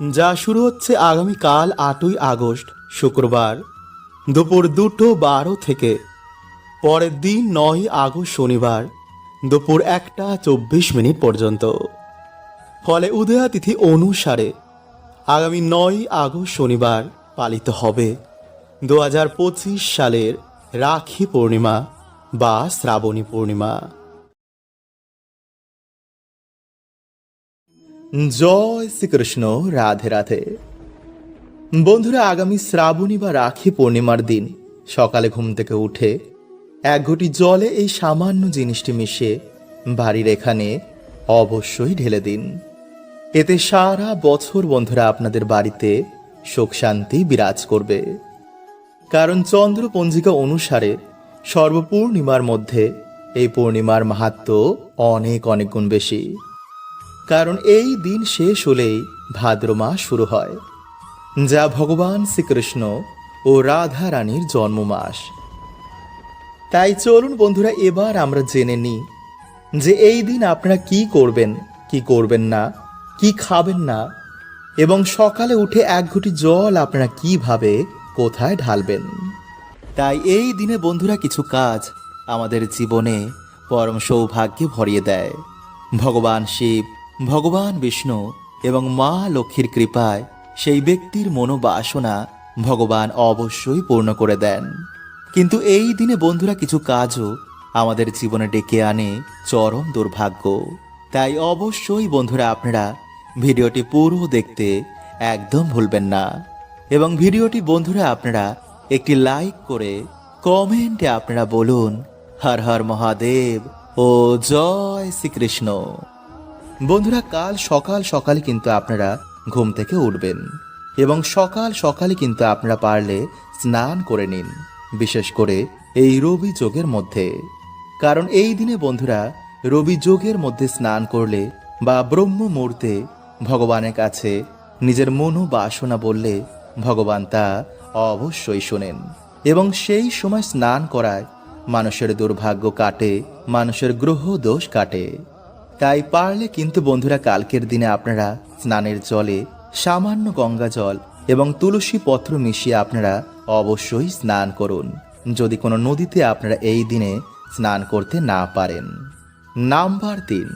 যা শুরু হচ্ছে আগামীকাল আটই আগস্ট, শুক্রবার, দুপুর দুটো বারো থেকে। পরের দিন নয় আগস্ট শনিবার, দুপুর একটা চব্বিশ মিনিট পর্যন্ত। ফলে উদয়াতিথি অনুসারে আগামী নয় আগস্ট শনিবার পালিত হবে। দু হাজার পঁচিশ সালের রাখি পূর্ণিমা বা শ্রাবণী পূর্ণিমা। জয় শ্রীকৃষ্ণ, রাধে রাধে। বন্ধুরা, আগামী শ্রাবণী বা রাখি পূর্ণিমার দিন সকালে ঘুম থেকে উঠে এক ঘটি জলে এই সামান্য জিনিসটি মিশিয়ে বাড়ির এখানে অবশ্যই ঢেলে দিন। এতে সারা বছর বন্ধুরা আপনাদের বাড়িতে সুখ শান্তি বিরাজ করবে। কারণ চন্দ্র পঞ্জিকা অনুসারে সর্বপূর্ণিমার মধ্যে এই পূর্ণিমার মাহাত্ম অনেক অনেক গুণ বেশি। কারণ এই দিন শেষ হলেই ভাদ্র মাস শুরু হয়, যা ভগবান শ্রীকৃষ্ণ ও রাধা রানীর জন্ম মাস তাই চলুন বন্ধুরা, এবার আমরা জেনে নিই যে এই দিন আপনারা কি করবেন কি করবেন না, কি খাবেন না, এবং সকালে উঠে এক ঘটি জল আপনারা কীভাবে কোথায় ঢালবেন। তাই এই দিনে বন্ধুরা কিছু কাজ আমাদের জীবনে পরম সৌভাগ্যে ভরিয়ে দেয়। ভগবান শিব ভগবান বিষ্ণু এবং মা লক্ষ্মীর কৃপায় সেই ব্যক্তির মনোবাসনা ভগবান অবশ্যই পূর্ণ করে দেন। কিন্তু এই দিনে বন্ধুরা কিছু কাজও আমাদের জীবনে ডেকে আনে চরম দুর্ভাগ্য। তাই অবশ্যই বন্ধুরা আপনারা ভিডিওটি পুরো দেখতে একদম ভুলবেন না। এবং ভিডিওটি বন্ধুরা আপনারা একটি লাইক করে কমেন্টে আপনারা বলুন, হর হর মহাদেব ও জয় শ্রীকৃষ্ণ। বন্ধুরা, কাল সকাল সকালে কিন্তু আপনারা ঘুম থেকে উঠবেন এবং সকাল সকালে কিন্তু আপনারা পারলে স্নান করে নিন, বিশেষ করে এই রবি যোগের মধ্যে। কারণ এই দিনে বন্ধুরা, রবি যোগের মধ্যে স্নান করলে বা ব্রহ্ম মুহূর্তে ভগবানের কাছে নিজের মনোবাসনা বললে ভগবান তা অবশ্যই শোনেন এবং সেই সময় স্নান করায় মানুষের দুর্ভাগ্য কাটে, মানুষের গ্রহ দোষ কাটে। তাই পারলে কিন্তু বন্ধুরা কালকের দিনে আপনারা স্নানের জলে সামান্য গঙ্গা জল এবং তুলসী পত্র মিশিয়ে আপনারা অবশ্যই স্নান করুন। যদি কোনো নদীতে আপনারা এই দিনে স্নান করতে না পারেন। নাম্বার তিন।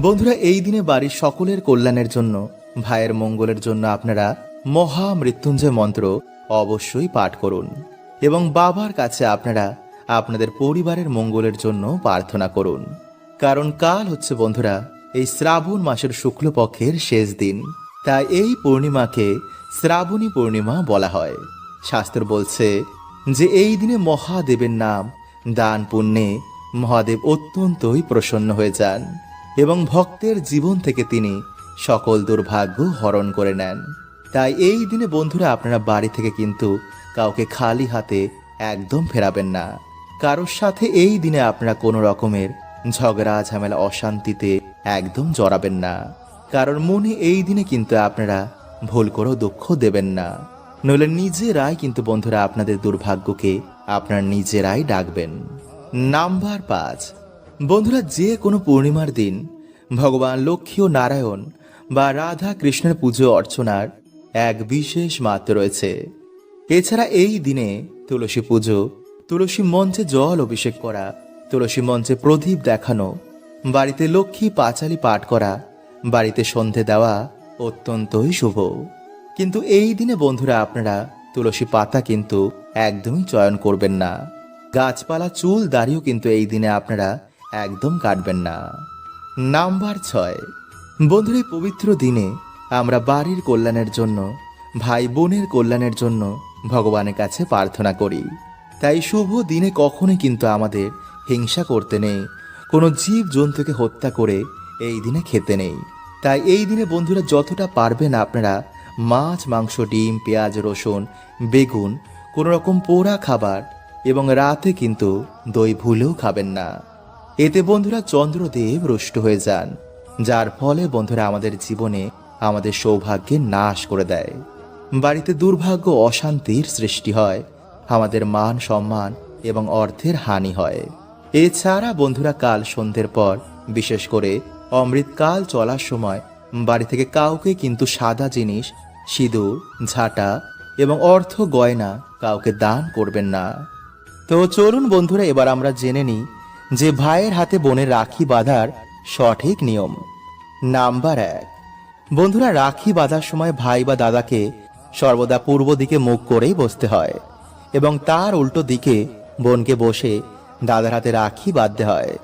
বন্ধুরা, এই দিনে বাড়ির সকলের কল্যাণের জন্য, ভাইয়ের মঙ্গলের জন্য আপনারা মহা মৃত্যুঞ্জয় মন্ত্র অবশ্যই পাঠ করুন এবং বাবার কাছে আপনারা আপনাদের পরিবারের মঙ্গলের জন্য প্রার্থনা করুন। কারণ কাল হচ্ছে বন্ধুরা, এই শ্রাবণ মাসের শুক্লপক্ষের শেষ দিন। তাই এই পূর্ণিমাকে শ্রাবণী পূর্ণিমা বলা হয়। শাস্ত্র বলছে যে এই দিনে মহাদেবের নাম, দান পুণ্যে মহাদেব অত্যন্তই প্রসন্ন হয়ে যান এবং ভক্তের জীবন থেকে তিনি সকল দুর্ভাগ্য হরণ করে নেন। তাই এই দিনে বন্ধুরা, আপনারা বাড়ি থেকে কিন্তু কাউকে খালি হাতে একদম ফেরাবেন না। কারোর সাথে এই দিনে আপনারা কোনো রকমের ঝগড়া, ঝামেলা, অশান্তিতে একদম জড়াবেন না। কারণ মনে এই দিনে কিন্তু আপনারা ভুল করেও দুঃখ দেবেন না। নইলে নিজেরাই কিন্তু বন্ধুরা আপনাদের দুর্ভাগ্যকে আপনার নিজেরাই ডাকবেন। নাম্বার পাঁচ, বন্ধুরা যে কোনো পূর্ণিমার দিন ভগবান লক্ষ্মী ও নারায়ণ বা রাধা কৃষ্ণের পুজো অর্চনার এক বিশেষ মাত্র রয়েছে। এছাড়া এই দিনে তুলসী পুজো, তুলসী মঞ্চে জল অভিষেক করা তুলসী মঞ্চে প্রদীপ দেখানো, বাড়িতে লক্ষ্মী পাঁচালি পাঠ করা, বাড়িতে সন্ধে দেওয়া অত্যন্তই শুভ। কিন্তু এই দিনে বন্ধুরা আপনারা তুলসী পাতা কিন্তু একদমই চয়ন করবেন না। গাছপালা, চুল, দাড়িও কিন্তু এই দিনে আপনারা একদম কাটবেন না। নাম্বার ছয়। বন্ধুর, এই পবিত্র দিনে আমরা বাড়ির কল্যাণের জন্য ভাই বোনের কল্যাণের জন্য ভগবানের কাছে প্রার্থনা করি। তাই শুভ দিনে কখনোই কিন্তু আমাদের হিংসা করতে নেই। কোনো জীব জন্তুকে হত্যা করে এই দিনে খেতে নেই। তাই এই দিনে বন্ধুরা যতটা পারবেন আপনারা মাছ, মাংস, ডিম, পেঁয়াজ, রসুন, বেগুন, কোনো রকম পোড়া খাবার এবং রাতে কিন্তু দই ভুলেও খাবেন না। এতে বন্ধুরা চন্দ্রদেব রুষ্ট হয়ে যান, যার ফলে বন্ধুরা আমাদের জীবনে আমাদের সৌভাগ্যের নাশ করে দেয়। বাড়িতে দুর্ভাগ্য, অশান্তির সৃষ্টি হয়, আমাদের মান সম্মান এবং অর্থের হানি হয়। এছাড়া বন্ধুরা কাল সন্ধ্যের পর, বিশেষ করে অমৃতকাল চলার সময়, বাড়ি থেকে কাউকে কিন্তু সাদা জিনিস, সিঁদুর, ঝাঁটা এবং অর্থ গয়না কাউকে দান করবেন না। তো চলুন বন্ধুরা, এবার আমরা জেনে নিই যে ভাইয়ের হাতে বোনের রাখি বাঁধার সঠিক নিয়ম। নাম্বার এক। বন্ধুরা, রাখি বাঁধার সময় ভাই বা দাদাকে সর্বদা পূর্ব দিকে মুখ করেই বসতে হয় এবং তার উল্টো দিকে বোনকে বসে দাদার হাতে রাখি বাঁধতে হয়।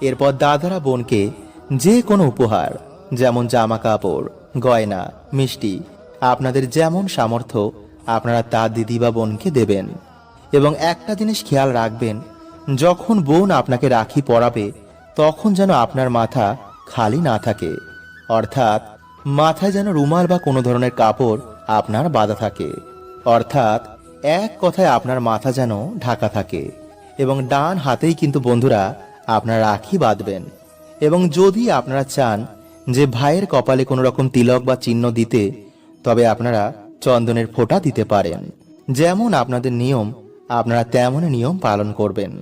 এরপর দাদারা বোনকে যে কোনো উপহার, যেমন জামা কাপড়, গয়না, মিষ্টি, আপনাদের যেমন সামর্থ্য, আপনারা তা দিদি বা বোনকে দেবেন। এবং একটা জিনিস খেয়াল রাখবেন, যখন বোন আপনাকে রাখি পরাবে, তখন যেন আপনার মাথা খালি না থাকে। অর্থাৎ, মাথায় যেন রুমাল বা কোনো ধরনের কাপড় আপনার বাঁধা থাকে। অর্থাৎ, এক কথায় আপনার মাথা যেন ঢাকা থাকে। এবং ডান হাতেই কিন্তু বন্ধুরা আপনারা রাখি বাঁধবেন। এবং যদি আপনারা চান যে ভাইয়ের কপালে কোনো রকম তিলক বা চিহ্ন দিতে, তবে আপনারা চন্দনের ফোঁটা দিতে পারেন। যেমন আপনাদের নিয়ম, আপনারা তেমনই নিয়ম পালন করবেন।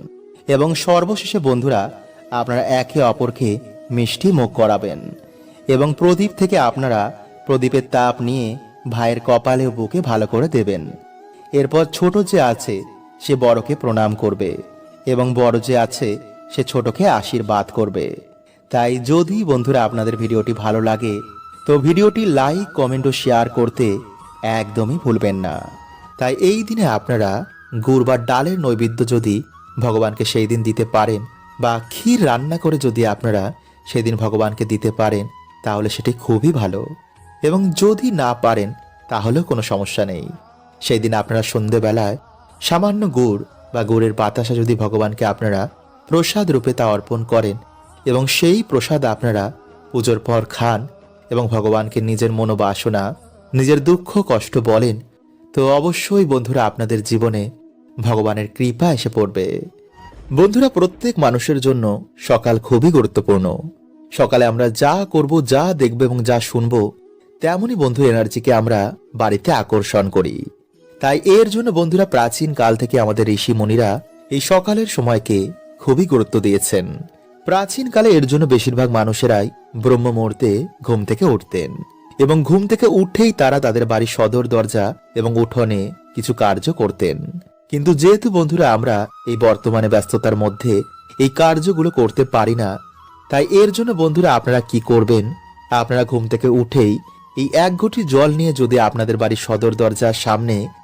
এবং সর্বশেষে বন্ধুরা, আপনারা একে অপরকে মিষ্টি মুখ করাবেন। এবং প্রদীপ থেকে আপনারা প্রদীপের তাপ নিয়ে ভাইয়ের কপালে বুকে ভালো করে দেবেন। এরপর ছোট যে আছে, সে বড়কে প্রণাম করবে। এবং বড় যে আছে, সে ছোটকে আশীর্বাদ করবে। তাই যদি বন্ধুরা আপনাদের ভিডিওটি ভালো লাগে, তো ভিডিওটি লাইক, কমেন্ট ও শেয়ার করতে একদমই ভুলবেন না। তাই এই দিনে আপনারা গুড় বা ডালের নৈবেদ্য যদি ভগবানকে সেই দিন দিতে পারেন বা ক্ষীর রান্না করে যদি আপনারা সেদিন ভগবানকে দিতে পারেন, তাহলে সেটি খুবই ভালো। এবং যদি না পারেন, তাহলেও কোনো সমস্যা নেই। সেই দিন আপনারা সন্ধেবেলায় সামান্য গুড় বা গুড়ের বাতাসা যদি ভগবানকে আপনারা প্রসাদ রূপে তা অর্পণ করেন এবং সেই প্রসাদ আপনারা পুজোর পর খান এবং ভগবানকে নিজের মনোবাসনা, নিজের দুঃখ, কষ্ট বলেন, তো অবশ্যই বন্ধুরা আপনাদের জীবনে ভগবানের কৃপা এসে পড়বে। বন্ধুরা প্রত্যেক মানুষের জন্য সকাল খুবই গুরুত্বপূর্ণ। সকালে আমরা যা করব, যা দেখব এবং যা শুনব, তেমনই বন্ধু এনার্জিকে আমরা বাড়িতে আকর্ষণ করি। তাই এর জন্য বন্ধুরা প্রাচীন কাল থেকে আমাদের ঋষি মুনিরা এই সকালের সময়কে খুবই গুরুত্ব দিয়েছেন। প্রাচীন কালে এর জন্য বেশিরভাগ মানুষেরাই ব্রহ্ম মুহূর্তে ঘুম থেকে উঠতেন এবং ঘুম থেকে উঠেই তারা তাদের বাড়ির সদর দরজা এবং উঠোনে কিছু কার্য করতেন। কিন্তু যেহেতু বন্ধুরা আমরা এই বর্তমানে ব্যস্ততার মধ্যে এই কার্যগুলো করতে পারি না, তাই এর জন্য বন্ধুরা আপনারা কি করবেন? আপনারা ঘুম থেকে উঠেই এই এক ঘটি জল নিয়ে যদি আপনাদের বাড়ির সদর দরজার সামনে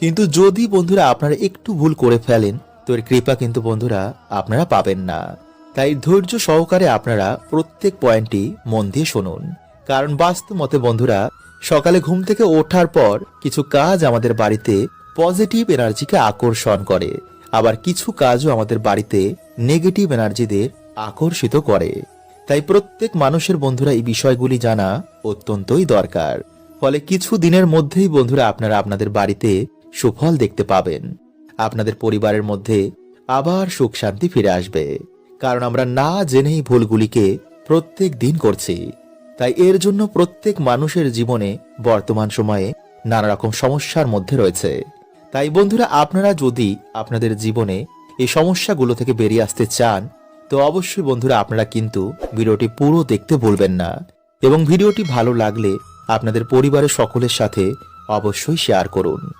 কিন্তু যদি বন্ধুরা আপনারা একটু ভুল করে ফেলেন, তো এর কৃপা কিন্তু বন্ধুরা আপনারা পাবেন না। তাই ধৈর্য সহকারে আপনারা প্রত্যেক পয়েন্টটি মন দিয়ে শুনুন। কারণ বাস্তব মতে বন্ধুরা, সকালে ঘুম থেকে ওঠার পর কিছু কাজ আমাদের বাড়িতে পজিটিভ এনার্জিকে আকর্ষণ করে। আবার কিছু কাজও আমাদের বাড়িতে নেগেটিভ এনার্জিদের আকর্ষিত করে। তাই প্রত্যেক মানুষের বন্ধুরা এই বিষয়গুলি জানা অত্যন্তই দরকার। ফলে কিছু দিনের মধ্যেই বন্ধুরা আপনারা আপনাদের বাড়িতে সুফল দেখতে পাবেন। আপনাদের পরিবারের মধ্যে আবার সুখ শান্তি ফিরে আসবে। কারণ আমরা না জেনেই ভুলগুলিকে প্রত্যেক দিন করছি। তাই এর জন্য প্রত্যেক মানুষের জীবনে বর্তমান সময়ে নানা রকম সমস্যার মধ্যে রয়েছে। তাই বন্ধুরা, আপনারা যদি আপনাদের জীবনে এই সমস্যাগুলো থেকে বেরিয়ে আসতে চান, তো অবশ্যই বন্ধুরা, আপনারা কিন্তু ভিডিওটি পুরো দেখতে ভুলবেন না। এবং ভিডিওটি ভালো লাগলে আপনাদের পরিবারের সকলের সাথে অবশ্যই শেয়ার করুন।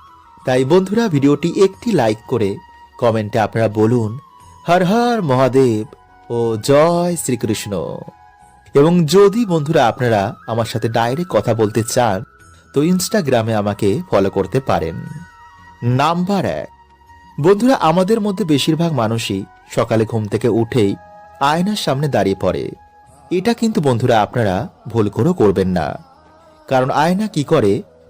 তাই বন্ধুরা ভিডিওটি একটি লাইক করে কমেন্টে আপনারা বলুন, হর হর মহাদেব ও জয় শ্রীকৃষ্ণ। এবং যদি বন্ধুরা আপনারা আমার সাথে ডাইরেক্ট কথা বলতে চান, তো ইনস্টাগ্রামে আমাকে ফলো করতে পারেন। নাম্বার এক। বন্ধুরা, আমাদের মধ্যে বেশিরভাগ মানুষই সকালে ঘুম থেকে উঠেই আয়নার সামনে দাঁড়িয়ে পড়ে। এটা কিন্তু বন্ধুরা আপনারা ভুল করেও করবেন না। কারণ আয়না কি করে?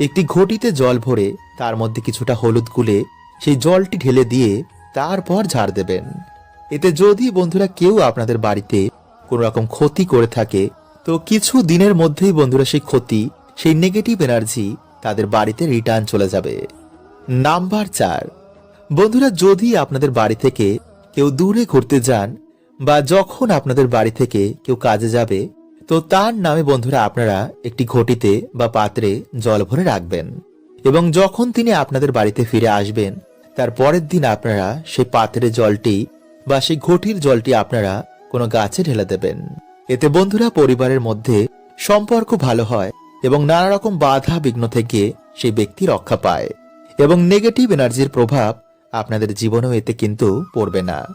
একটি ঘটিতে জল ভরে তার মধ্যে কিছুটা হলুদ গুলে সেই জলটি ঢেলে দিয়ে তারপর ঝাড় দেবেন। এতে যদি বন্ধুরা কেউ আপনাদের বাড়িতে কোনো রকম ক্ষতি করে থাকে, তো কিছু দিনের মধ্যেই বন্ধুরা সেই ক্ষতি, সেই নেগেটিভ এনার্জি তাদের বাড়িতে রিটার্ন চলে যাবে। নাম্বার চার। বন্ধুরা, যদি আপনাদের বাড়ি থেকে কেউ দূরে ঘুরতে যান বা যখন আপনাদের বাড়ি থেকে কেউ কাজে যাবে তো তার নামে বন্ধুরা আপনারা একটি ঘটিতে বা পাত্রে জল ভরে রাখবেন। এবং যখন তিনি আপনাদের বাড়িতে ফিরে আসবেন, তার পরের দিন আপনারা সেই পাত্রের জলটি বা সেই ঘটির জলটি আপনারা কোনো গাছে ঢেলে দেবেন। এতে বন্ধুরা পরিবারের মধ্যে সম্পর্ক ভালো হয় এবং নানা রকম বাধা বিঘ্ন থেকে সেই ব্যক্তি রক্ষা পায়। এবং নেগেটিভ এনার্জির প্রভাব আপনাদের জীবনেও এতে কিন্তু পড়বে না।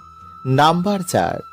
নাম্বার চার।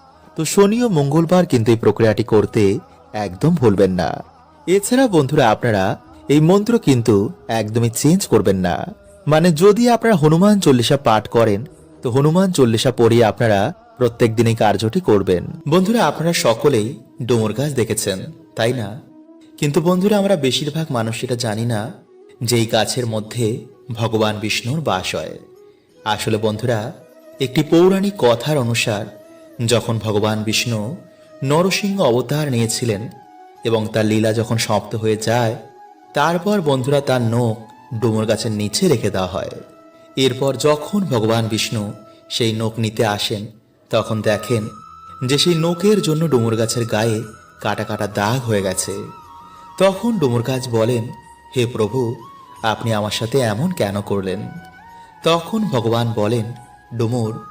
তো শনি ও মঙ্গলবার কিন্তু এই প্রক্রিয়াটি করতে একদম ভুলবেন না। এছাড়া বন্ধুরা আপনারা এই মন্ত্র কিন্তু একদমই চেঞ্জ করবেন না। মানে যদি আপনারা হনুমান চল্লিশা পাঠ করেন, তো হনুমান চল্লিশা পড়িয়ে আপনারা প্রত্যেক দিনই কার্যটি করবেন। বন্ধুরা আপনারা সকলেই ডোমর গাছ দেখেছেন, তাই না? কিন্তু বন্ধুরা আমরা বেশিরভাগ মানুষ এটা জানি না যে এই গাছের মধ্যে ভগবান বিষ্ণুর বাস হয়। আসলে বন্ধুরা, একটি পৌরাণিক কথার অনুসার যখন ভগবান বিষ্ণু নরসিংহ অবতার নিয়েছিলেন এবং তার লীলা যখন সমাপ্ত হয়ে যায়, তারপর বন্ধুরা তার নখ ডুমুর গাছের নিচে রেখে দেওয়া হয়। এরপর যখন ভগবান বিষ্ণু সেই নখ নিতে আসেন, তখন দেখেন যে সেই নখের জন্য ডুমুর গাছের গায়ে কাটা কাটা দাগ হয়ে গেছে। তখন ডুমুর গাছ বলেন, হে প্রভু, আপনি আমার সাথে এমন কেন করলেন? তখন ভগবান বলেন, ডুমুর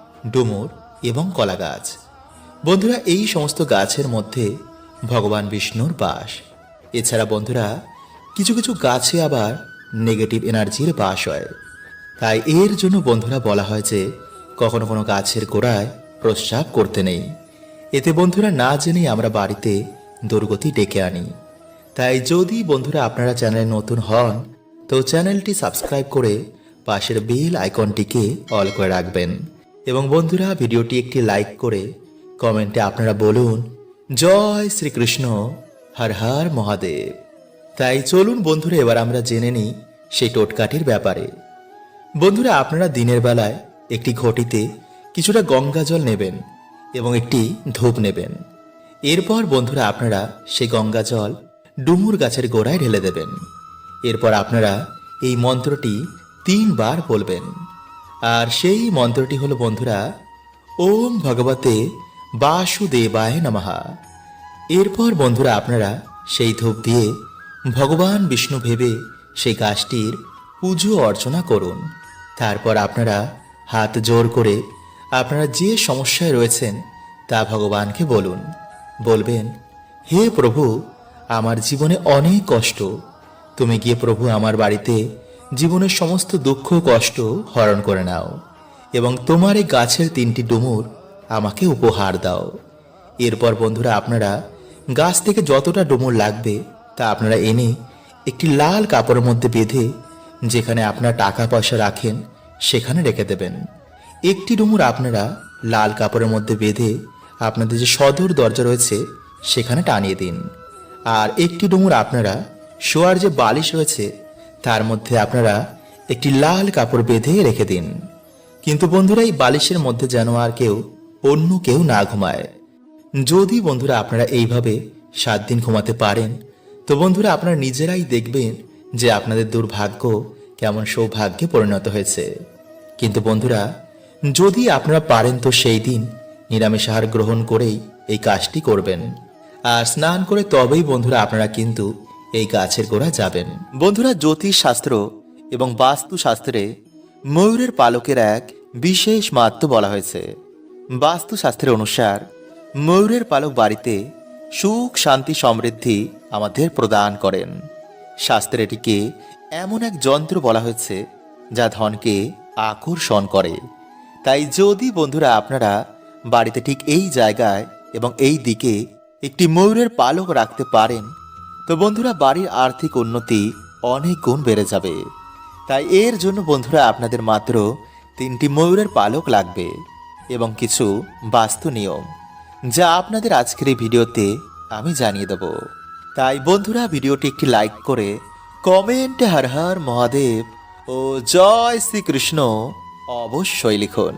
ডুমুর এবং কলা গাছ বন্ধুরা, এই সমস্ত গাছের মধ্যে ভগবান বিষ্ণুর বাস। এছাড়া বন্ধুরা, কিছু কিছু গাছে আবার নেগেটিভ এনার্জির বাস হয়। তাই এর জন্য বন্ধুরা বলা হয় যে, কখনো কোনো গাছের গোড়ায় প্রস্রাব করতে নেই। এতে বন্ধুরা না জেনেই আমরা বাড়িতে দুর্গতি ডেকে আনি। তাই যদি বন্ধুরা আপনারা চ্যানেলে নতুন হন, তো চ্যানেলটি সাবস্ক্রাইব করে পাশের বেল আইকনটিকে অল করে রাখবেন। এবং বন্ধুরা, ভিডিওটি একটি লাইক করে কমেন্টে আপনারা বলুন, জয় শ্রীকৃষ্ণ, হর হর মহাদেব। তাই চলুন বন্ধুরা, এবার আমরা জেনে নিই সেই টোটকাটির ব্যাপারে। বন্ধুরা, আপনারা দিনের বেলায় একটি ঘটিতে কিছুটা গঙ্গা জল নেবেন এবং একটি ধূপ নেবেন। এরপর বন্ধুরা, আপনারা সেই গঙ্গা জল ডুমুর গাছের গোড়ায় ঢেলে দেবেন। এরপর আপনারা এই মন্ত্রটি তিনবার বলবেন। আর সেই মন্ত্রটি হলো, বন্ধুরা, ওম ভগবতে বাসুদেবায় নমঃ। এরপর, বন্ধুরা, আপনারা সেই ধূপ দিয়ে ভগবান বিষ্ণু ভেবে সেই গাছটির পুজো অর্চনা করুন। তারপর আপনারা হাত জোর করে আপনারা যে সমস্যায় রয়েছেন তা ভগবানকে বলুন। বলবেন, হে প্রভু, আমার জীবনে অনেক কষ্ট। তুমি গিয়ে প্রভু আমার বাড়িতে জীবনের সমস্ত দুঃখ কষ্ট হরণ করে নাও, এবং তোমার এই গাছের তিনটি ডুমুর আমাকে উপহার দাও। এরপর বন্ধুরা, আপনারা গাছ থেকে যতটা ডুমুর লাগবে তা আপনারা এনে একটি লাল কাপড়ের মধ্যে বেঁধে যেখানে আপনার টাকা পয়সা রাখেন, সেখানে রেখে দেবেন। একটি ডুমুর আপনারা লাল কাপড়ের মধ্যে বেঁধে আপনাদের যে সদর দরজা রয়েছে, সেখানে টানিয়ে দিন। আর একটি ডুমুর আপনারা শোয়ার যে বালিশ রয়েছে তার মধ্যে আপনারা একটি লাল কাপড় বেঁধে রেখে দিন। কিন্তু বন্ধুরা, এই বালিশের মধ্যে যেন আর কেউ, অন্য কেউ না ঘুমায়। যদি বন্ধুরা আপনারা এইভাবে সাত দিন ঘুমাতে পারেন, তো বন্ধুরা আপনারা নিজেরাই দেখবেন যে আপনাদের দুর্ভাগ্য কেমন সৌভাগ্যে পরিণত হয়েছে। কিন্তু বন্ধুরা, যদি আপনারা পারেন তো সেই দিন নিরামিষ আহার গ্রহণ করেই এই কাজটি করবেন। আর স্নান করে তবেই বন্ধুরা আপনারা কিন্তু এই গাছের গোড়া যাবেন। বন্ধুরা জ্যোতিষ শাস্ত্র এবং বাস্তু শাস্ত্রে ময়ূরের পালকের এক বিশেষ মাত্র বলা হয়েছে। বাস্তুশাস্ত্রের অনুসার, ময়ূরের পালক বাড়িতে সুখ, শান্তি, সমৃদ্ধি আমাদের প্রদান করেন। শাস্ত্রে এটিকে এমন এক যন্ত্র বলা হয়েছে, যা ধনকে আকর্ষণ করে। তাই যদি বন্ধুরা, আপনারা বাড়িতে ঠিক এই জায়গায় এবং এই দিকে একটি ময়ূরের পালক রাখতে পারেন তো বন্ধুরা, বাড়ির আর্থিক উন্নতি অনেক গুণ বেড়ে যাবে। তাই এর জন্য বন্ধুরা, আপনাদের মাত্র তিনটি ময়ূরের পালক লাগবে এবং কিছু বাস্তু নিয়ম, যা আপনাদের আজকের এই ভিডিওতে আমি জানিয়ে দেব। তাই বন্ধুরা, ভিডিওটি একটি লাইক করে কমেন্টে হর হর মহাদেব ও জয় শ্রীকৃষ্ণ অবশ্যই লিখুন।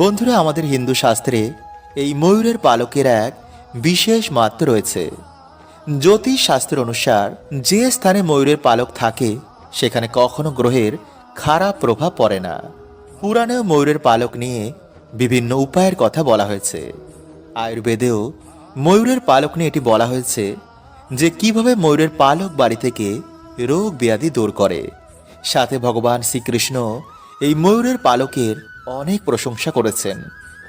বন্ধুরা, আমাদের হিন্দু শাস্ত্রে এই ময়ূরের পালকের এক বিশেষ মাত্র রয়েছে। জ্যোতিষ শাস্ত্র অনুসার যে স্থানে ময়ূরের পালক থাকে, সেখানে কখনো গ্রহের খারাপ প্রভাব পড়ে না। পুরাণেও ময়ূরের পালক নিয়ে বিভিন্ন উপায়ের কথা বলা হয়েছে। আয়ুর্বেদেও ময়ূরের পালক নিয়ে এটি বলা হয়েছে যে, কীভাবে ময়ূরের পালক বাড়ি থেকে রোগ ব্যাধি দূর করে। সাথে ভগবান শ্রীকৃষ্ণ এই ময়ূরের পালকের অনেক প্রশংসা করেছেন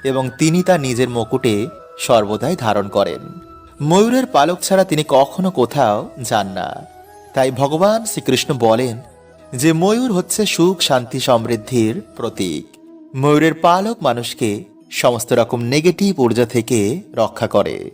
এবং তিনি তা নিজের মুকুটে সর্বদাই ধারণ করেন। ময়ূরের পালক ছাড়া তিনি কখনো কোথাও যান না। তাই ভগবান শ্রীকৃষ্ণ বলেন যে ময়ূর হচ্ছে সুখ, শান্তি, সমৃদ্ধির প্রতীক। ময়ূরের পালক মানুষকে সমস্ত রকম নেগেটিভ ঊর্জা থেকে রক্ষা করে।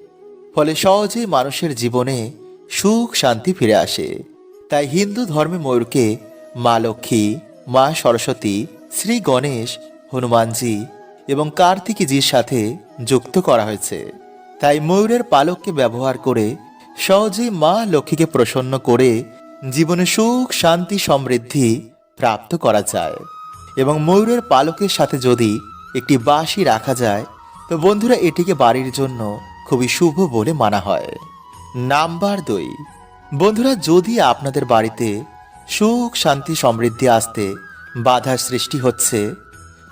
ফলে সহজেই মানুষের জীবনে সুখ, শান্তি ফিরে আসে। তাই হিন্দু ধর্মে ময়ূরকে মা লক্ষ্মী, মা সরস্বতী, শ্রী গণেশ, হনুমানজি এবং কার্তিকীজির সাথে যুক্ত করা হয়েছে। তাই ময়ূরের পালককে ব্যবহার করে সহজেই মা লক্ষ্মীকে প্রসন্ন করে জীবনে সুখ, শান্তি, সমৃদ্ধি প্রাপ্ত করা যায়। এবং ময়ূরের পালকের সাথে যদি একটি বাঁশি রাখা যায়, তো বন্ধুরা এটিকে বাড়ির জন্য খুবই শুভ বলে মানা হয়। নাম্বার দুই। বন্ধুরা, যদি আপনাদের বাড়িতে সুখ, শান্তি, সমৃদ্ধি আসতে বাধার সৃষ্টি হচ্ছে,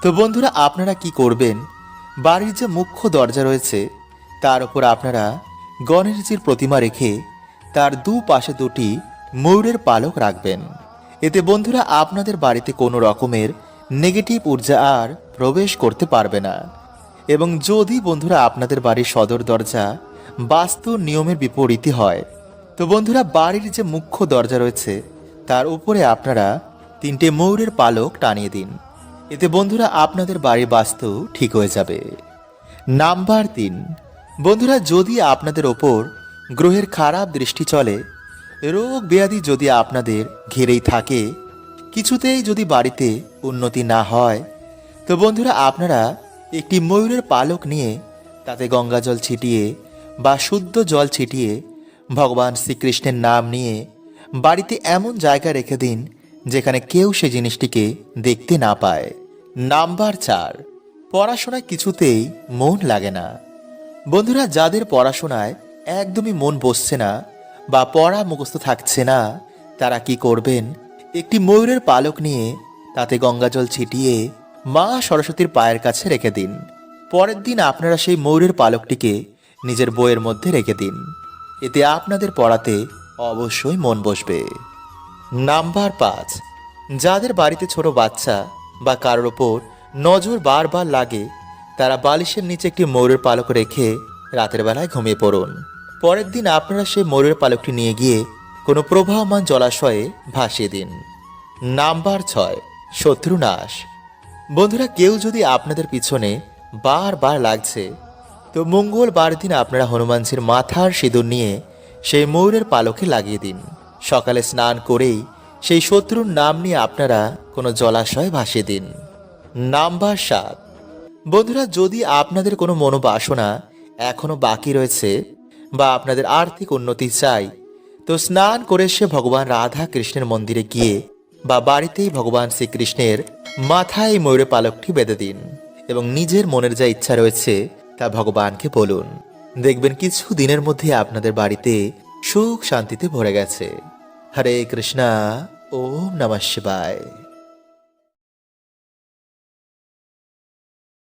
তো বন্ধুরা আপনারা কি করবেন? বাড়ির যে মুখ্য দরজা রয়েছে তার উপর আপনারা গণেশজির প্রতিমা রেখে তার দু পাশে দুটি ময়ূরের পালক রাখবেন। এতে বন্ধুরা আপনাদের বাড়িতে কোনো রকমের নেগেটিভ ঊর্জা আর প্রবেশ করতে পারবে না। এবং যদি বন্ধুরা আপনাদের বাড়ির সদর দরজা বাস্তু নিয়মের বিপরীতই হয়, তো বন্ধুরা বাড়ির যে মুখ্য দরজা রয়েছে, তার উপরে আপনারা তিনটে ময়ূরের পালক টানিয়ে দিন। এতে বন্ধুরা আপনাদের বাড়ির বাস্তু ঠিক হয়ে যাবে। নাম্বার তিন বন্ধুরা, যদি আপনাদের ওপর গ্রহের খারাপ দৃষ্টি চলে, রোগ ব্যাধি যদি আপনাদের ঘিরেই থাকে, কিছুতেই যদি বাড়িতে উন্নতি না হয়, তো বন্ধুরা, আপনারা একটি ময়ূরের পালক নিয়ে তাতে গঙ্গা জল ছিটিয়ে বা শুদ্ধ জল ছিটিয়ে ভগবান শ্রীকৃষ্ণের নাম নিয়ে বাড়িতে এমন জায়গা রেখে দিন যেখানে কেউ সে জিনিসটিকে দেখতে না পায়। নাম্বার চার, পড়াশোনায় কিছুতেই মন লাগে না। বন্ধুরা, যাদের পড়াশোনায় একদমই মন বসছে না বা পড়া মুখস্থ থাকছে না, তারা কি করবেন? একটি ময়ূরের পালক নিয়ে তাতে গঙ্গাজল ছিটিয়ে মা সরস্বতীর পায়ের কাছে রেখে দিন। পরের দিন আপনারা সেই ময়ূরের পালকটিকে নিজের বইয়ের মধ্যে রেখে দিন। এতে আপনাদের পড়াতে অবশ্যই মন বসবে। নাম্বার পাঁচ, যাদের বাড়িতে ছোট বাচ্চা বা কারোর ওপর নজর বারবার লাগে তারা বালিশের নিচে একটি ময়ূরের পালক রেখে রাতের বেলায় ঘুমিয়ে পড়ুন। পরের দিন আপনারা সেই ময়ূরের পালকটি নিয়ে গিয়ে কোনো প্রবাহমান জলাশয়ে ভাসিয়ে দিন। নাম্বার ছয়, শত্রুনাশ। বন্ধুরা, কেউ যদি আপনাদের পিছনে বারবার লাগছে, তো মঙ্গলবার দিন আপনারা হনুমানজির মাথার সিঁদুর নিয়ে সেই ময়ূরের পালকে লাগিয়ে দিন। সকালে স্নান করেই সেই শত্রুর নাম নিয়ে আপনারা কোনো জলাশয়ে ভাসিয়ে দিন। নাম্বার সাত বন্ধুরা, যদি আপনাদের কোনো মনোবাসনা এখনও বাকি রয়েছে বা আপনাদের আর্থিক উন্নতি চাই, তো স্নান করে সে ভগবান রাধা কৃষ্ণের মন্দিরে গিয়ে বা বাড়িতেই ভগবান শ্রীকৃষ্ণের মাথায় এই ময়ূরের পালকটি বেঁধে দিন এবং নিজের মনের যা ইচ্ছা রয়েছে তা ভগবানকে বলুন। দেখবেন কিছু দিনের মধ্যে আপনাদের বাড়িতে সুখ শান্তিতে ভরে গেছে। হরে কৃষ্ণা, ওম নমঃ শিবায়।